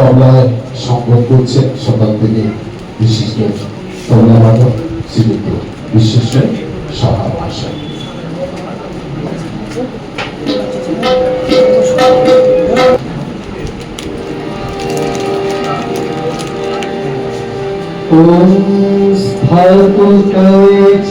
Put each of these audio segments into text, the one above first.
তবলায় সম্ভব করছে সকাল থেকে বিশিষ্ট তবলা বাদক শ্রীযুক্ত বিশিষ্ট সাহা ভাষা ॐ स्थल्पुतये च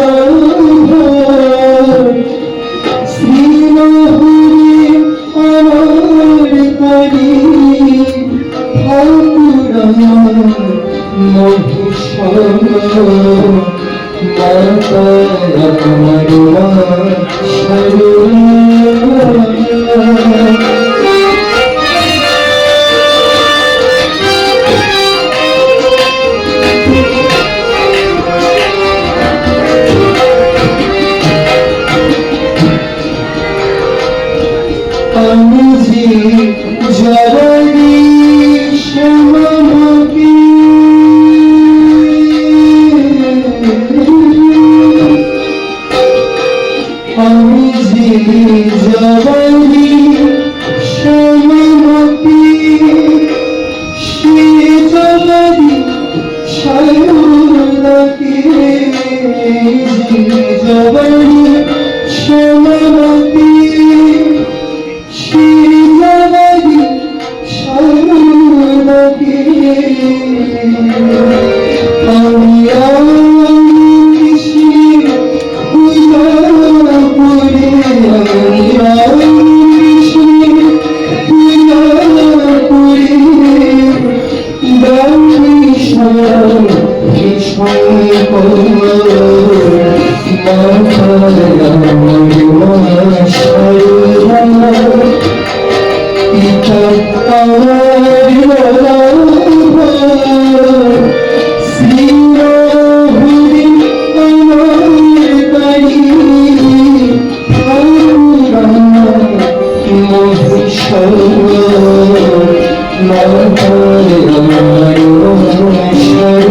أشهد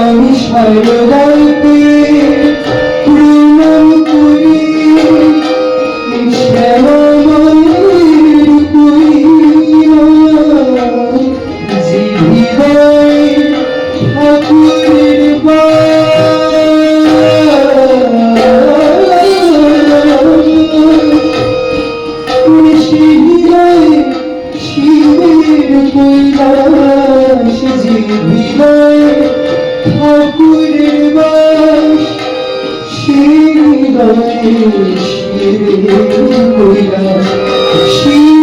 আমি সর্বদাই শিব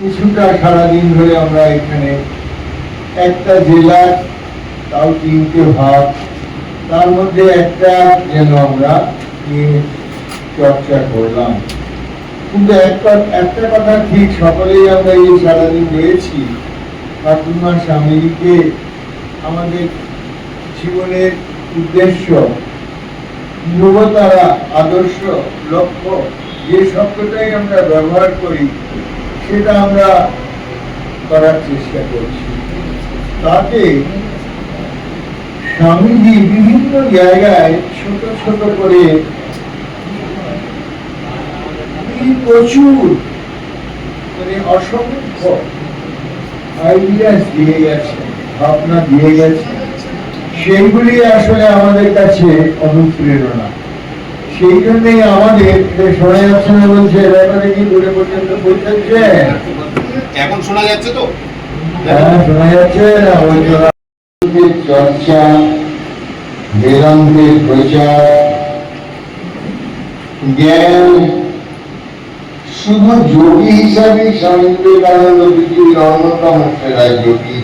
কিছুটা সারাদিন ধরে আমরা এখানে একটা জেলার তাও তিনটে ভাগ। তার মধ্যে একটা যেন আমরা চর্চা করলাম। কিন্তু একটা একটা কথা ঠিক, সকলেই আমরা এই সারাদিন রয়েছি ঠাকুরমা স্বামীকে আমাদের জীবনের উদ্দেশ্য, ধ্রুবতারা, আদর্শ, লক্ষ্য, যে শব্দটাই আমরা ব্যবহার করি, সেটা আমরা করার চেষ্টা করছি। তাতে স্বামীজি বিভিন্ন জায়গায় ছোট ছোট করে প্রচুর মানে অসংখ্য আইডিয়াস দিয়ে গেছে ভাবনা দিয়ে গেছে। সেইগুলি আসলে আমাদের কাছে অনুপ্রেরণা। সেই জন্যই আমাদের শোনা যাচ্ছে না বলছে ব্যাপারে কি দূরে পর্যন্ত পৌঁছাচ্ছে? এখন শোনা যাচ্ছে তো। হ্যাঁ শোনা যাচ্ছে। চর্চা বেদান্তের প্রচার জ্ঞান শুধু যোগী হিসাবে স্বামী বিবেকানন্দ পৃথিবীর অন্যতম সেরা যোগী।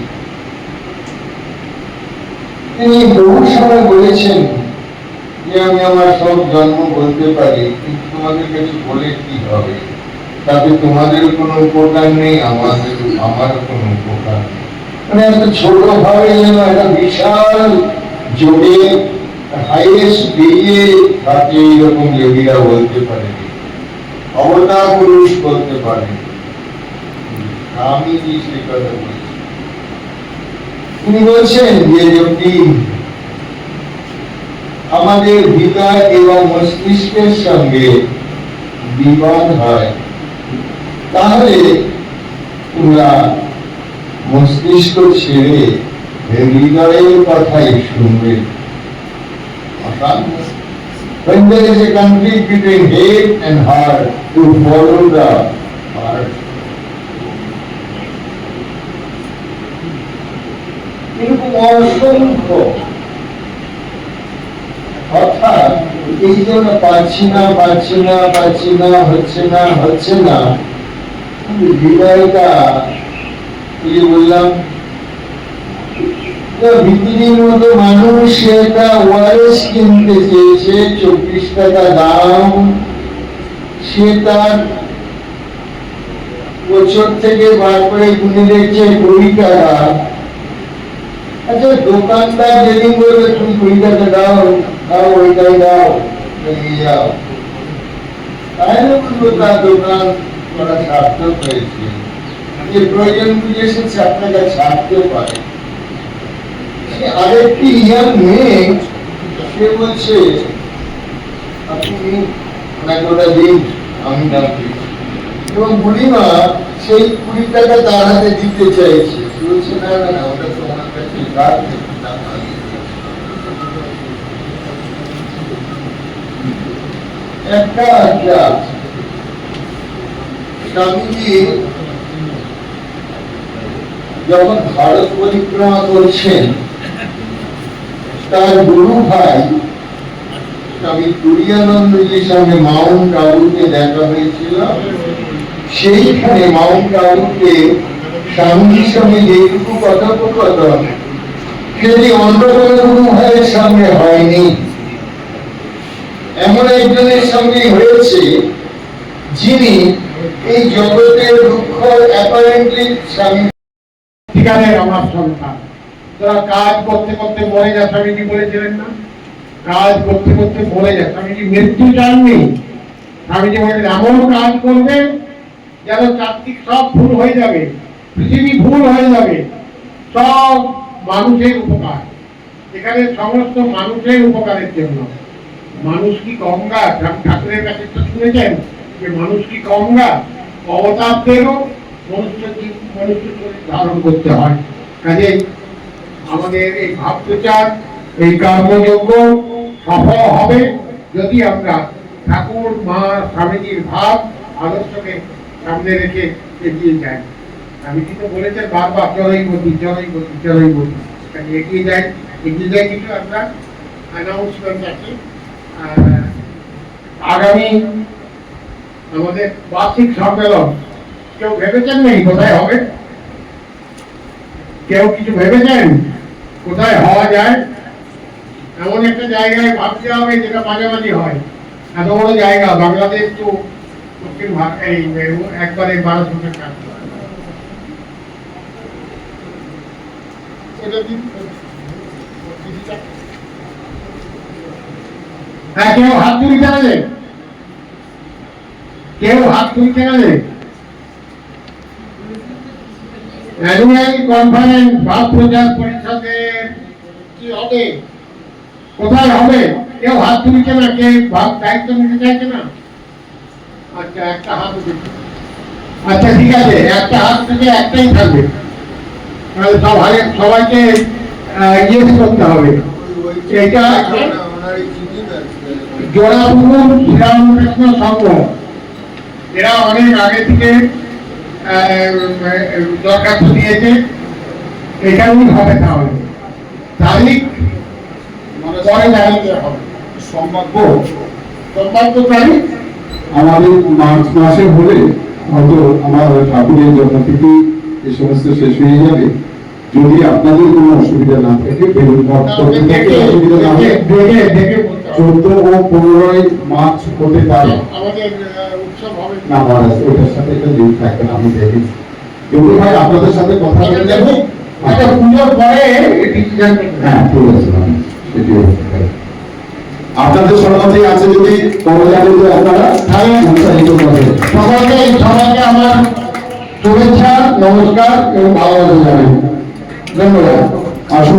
তিনি বহু সময় বলেছেন যে আমি আমার সব জন্ম বলতে পারি, কিন্তু তোমাদের কাছে বলে কি হবে? তাতে তোমাদের কোনো উপকার নেই, আমাদের আমার কোনো উপকার নেই। মানে এত ছোট ভাবে যেন একটা বিশাল যোগে হাইয়েস্ট পেরিয়ে তাকে এইরকম যোগীরা বলতে পারে অবতার পুরুষ বলতে পারে। কি সে কথা বলছি। তিনি বলছেন যে যদি আমাদের হৃদয় এবং মস্তিষ্কের সঙ্গে বিবাদ হয়, তাহলে তোমরা মস্তিষ্ক ছেড়ে হৃদয়ের কথাই শুনবে। অর্থাৎ When there is a conflict between head and heart, to follow the heart. এরকম অসংখ্য অর্থাৎ এই জন্য পাচ্ছি না পাচ্ছি না পাচ্ছি না হচ্ছে না হচ্ছে না কিন্তু হৃদয়টা ওই যে বললাম সে আচ্ছা দোকানদার যেদিন বলবে, তুমি কুড়ি টাকা দাও দাও, ওইটাই দাও নিয়ে যাও। তাহলে বুঝব তার দোকান করা সার্থক হয়েছে। যে প্রয়োজন বুঝে এসেছে আপনাকে ছাড়তে পারে সে আরেকটি ইয়ার মেয়ে সে বলছে আমি দাম এবং বুড়িমা সেই কুড়ি টাকা তার হাতে দিতে চাইছে বলছে, না না না, ওটা তোমার কাছে। একটা একটা স্বামীজি যখন ভারত পরিক্রমা করছেন তার গুরু ভাই স্বামী তুরিয়ানন্দজির সঙ্গে মাউন্ট আবুতে দেখা হয়েছিল, সেইখানে মাউন্ট আবুতে স্বামীজির সঙ্গে যেটুকু কথোপকথন, সেটি অন্য কোনো গুরু ভাইয়ের সঙ্গে হয়নি। এমন একজনের সঙ্গে হয়েছে যিনি এই জগতের দুঃখ অ্যাপারেন্টলি স্বামী ঠিকানের আমার সন্তান। তোরা কাজ করতে করতে মরে যা স্বামীজি বলেছিলেন না? কাজ করতে করতে মরে যা স্বামীজি মৃত্যু স্বামীজি এমন কাজ করবে যেন সব ভুল হয়ে যাবে, পৃথিবী ভুল হয়ে যাবে, সব মানুষের উপকার। এখানে সমস্ত মানুষের উপকারের জন্য। মানুষ কি গঙ্গা? ঠাক- ঠাকুরের কাছে তো শুনেছেন যে মানুষ কি গঙ্গা? অবতারদেরও মনুষ্য মনুষ্য ধারণ করতে হয়। কাজেই আমাদের এই ভাব প্রচার এই কর্মযোগ্য সফল হবে যদি আমরা ঠাকুর, মা, স্বামীজির ভাব, আদর্শকে সামনে রেখে এগিয়ে যাই। স্বামীজি তো বলেছেন, বারবার চড়ই গতি চড়ই গতি চড়ই গতি কাজে এগিয়ে যাই। এগিয়ে যাই কিছু আমরা? অ্যানাউন্সমেন্ট আছে। আগামী আমাদের বার্ষিক সম্মেলন, কেউ ভেবেছেন নেই কোথায় হবে? কেউ কিছু ভেবেছেন? কোথায় হওয়া যায়? এমন একটা জায়গায় ভাবতে হবে যেটা মাঝামাঝি হয়। এত বড় জায়গা, বাংলাদেশ তো দক্ষিণ এই একবারে দিন। হ্যাঁ কেউ হাত তুলতে গেলে? কেউ হাত তুলতে গেলে? অ্যানুয়াল কনফারেন্স ভাব প্রচার পরিষদের কি হবে? কোথায় হবে? কেউ হাত তুলছে না কে ভাব দায়িত্ব নিতে চাইছে না? আচ্ছা একটা হাত আচ্ছা ঠিক আছে, একটা হাত থেকে একটাই থাকবে। তাহলে সবাই সবাইকে ইয়ে করতে হবে। এটা জোড়াপুকুর শ্রীরামকৃষ্ণ সংঘ। এরা অনেক আগে থেকে দরখাস্ত দিয়েছে হবে তাহলে তারিখ পরে সম্ভাব্য তারিখ আমাদের মার্চ মাসে হলে হয়তো আমার ঠাকুরের জন্ম থেকে এই সমস্ত শেষ হয়ে যাবে যদি আপনাদের কোনো অসুবিধা না থাকে অসুবিধা। চোদ্দ ও পনেরোই মার্চ হতে পারে আমাদের ওটার সাথে একটা লিঙ্ক থাকবে আমি দেখি কিন্তু ভাই আপনাদের সাথে কথা বলে যাব আচ্ছা পুজোর পরে হ্যাঁ ঠিক আছে। আপনাদের সম্মতি আছে যদি কর্মচারীদের আপনারা তাহলে উৎসাহিত করবেন সবাইকে আমার শুভেচ্ছা নমস্কার এবং ভালোবাসা জানাই ধন্যবাদ। আসুন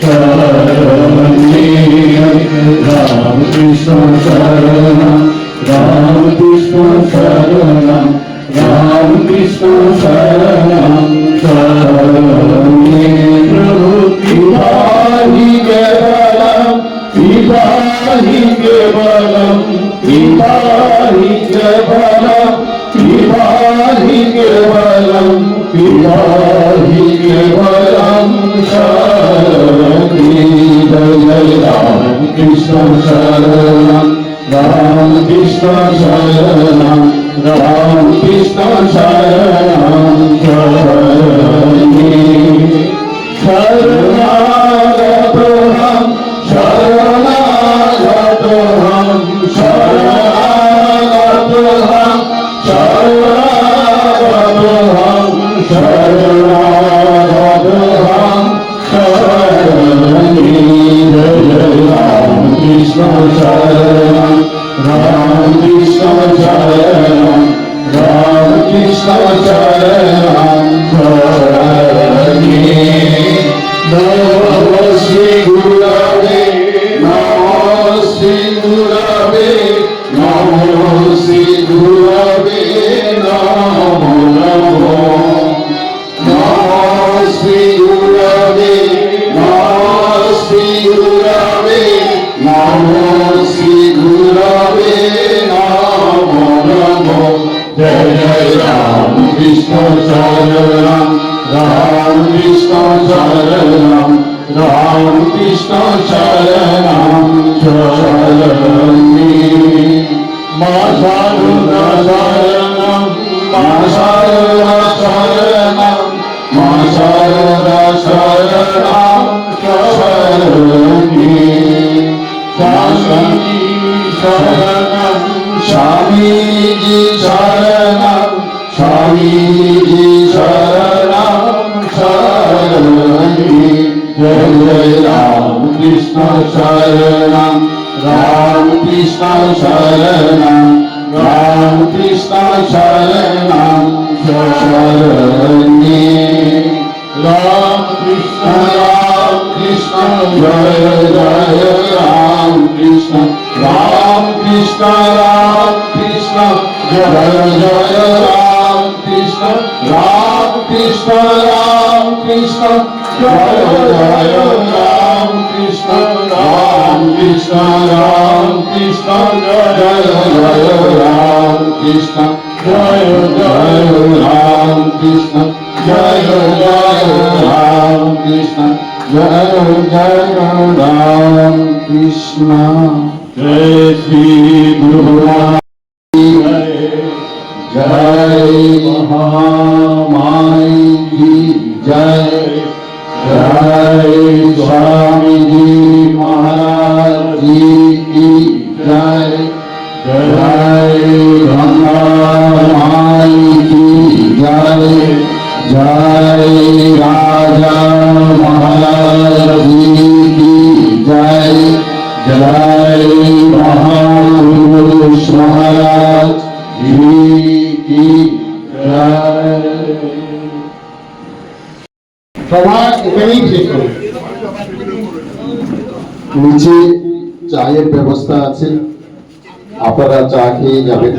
শরণম রাম স্বামীজি শরণম স্বামীজি শরণম শরণি জয় রাম কৃষ্ণ শরণম রাম কৃষ্ণ শরণম রামকৃষ্ণ শরণম শরণে রামকৃষ্ণ রামকৃষ্ণ জয় জয় রামকৃষ্ণ রামকৃষ্ণ রামকৃষ্ণ জয় জয় রামকৃষ্ণ রামকৃষ্ণ রামকৃষ্ণ জয় জয় Ramakrishna Krishna Ram Krishna Jaya Jaya Ram Krishna Jaya Jaya Ram Krishna Jaya Jaya Ram Krishna Jaya Jaya Ram Krishna Jai Sri Guru Jai Mahamaya নিচে চায়ের ব্যবস্থা আছে। আপনারা চা খেয়ে যাবেন।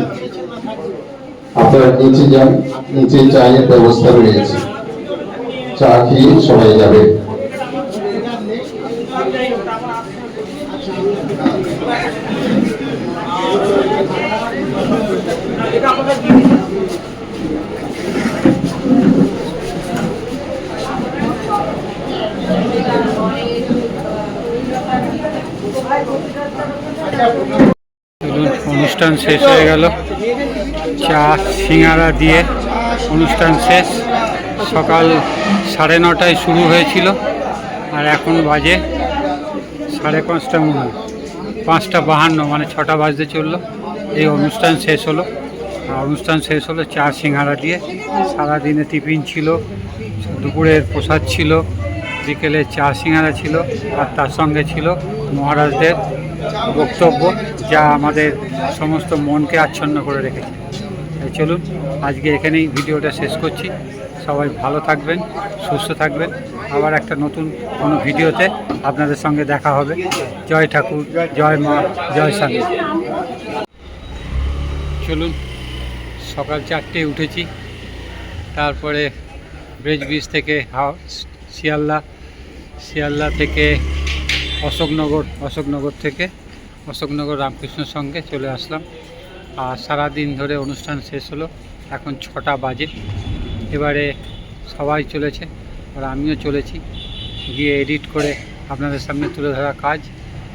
আপনারা নিচে যান। নিচে চায়ের ব্যবস্থা রয়েছে। চা খেয়ে সবাই যাবেন। অনুষ্ঠান শেষ হয়ে গেল। চা, সিঙ্গারা দিয়ে অনুষ্ঠান শেষ। সকাল সাড়ে নটায় শুরু হয়েছিল। আর এখন বাজে সাড়ে পাঁচটা মনে। পাঁচটা বাহান্ন মানে ছটা বাজতে চলল। এই অনুষ্ঠান শেষ হলো। আর অনুষ্ঠান শেষ হলো চা, সিঙ্গারা দিয়ে। সারাদিনে টিফিন ছিল, দুপুরের প্রসাদ ছিল, বিকেলে চা, সিঙ্গারা ছিল, আর তার সঙ্গে ছিল মহারাজদের বক্তব্য যা আমাদের সমস্ত মনকে আচ্ছন্ন করে রেখেছে। তাই চলুন, আজকে এখানেই ভিডিওটা শেষ করছি। সবাই ভালো থাকবেন, সুস্থ থাকবেন। আবার একটা নতুন কোনো ভিডিওতে আপনাদের সঙ্গে দেখা হবে। জয় ঠাকুর, জয় মা, জয় স্বামী। চলুন, সকাল চারটে উঠেছি। তারপরে ব্রিজ ব্রিজ থেকে হাও- শিয়ালদা শিয়ালদা থেকে অশোকনগর অশোকনগর থেকে অশোকনগর রামকৃষ্ণ সঙ্গে চলে আসলাম। আর সারাদিন ধরে অনুষ্ঠান শেষ হলো, এখন ছটা বাজে। এবারে সবাই চলেছে, আর আমিও চলেছি। গিয়ে এডিট করে আপনাদের সামনে তুলে ধরা কাজ।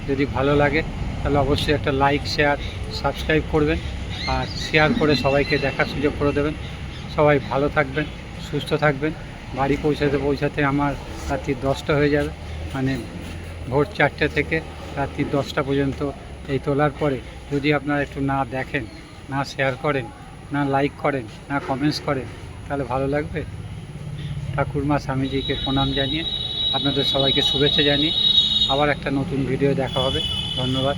যদি ভালো লাগে, তাহলে অবশ্যই একটা লাইক শেয়ার সাবস্ক্রাইব করবেন। আর শেয়ার করে সবাইকে দেখার সুযোগ করে দেবেন। সবাই ভালো থাকবেন, সুস্থ থাকবেন। বাড়ি পৌঁছাতে পৌঁছাতে আমার রাত্রি দশটা হয়ে যাবে। মানে ভোর চারটে থেকে রাত্রি দশটা পর্যন্ত এই তোলার পরে যদি আপনারা একটু না দেখেন, না শেয়ার করেন, না লাইক করেন, না কমেন্টস করেন, তাহলে ভালো লাগবে। ঠাকুরমা স্বামীজিকে প্রণাম জানিয়ে আপনাদের সবাইকে শুভেচ্ছা জানিয়ে আবার একটা নতুন ভিডিও দেখা হবে। ধন্যবাদ।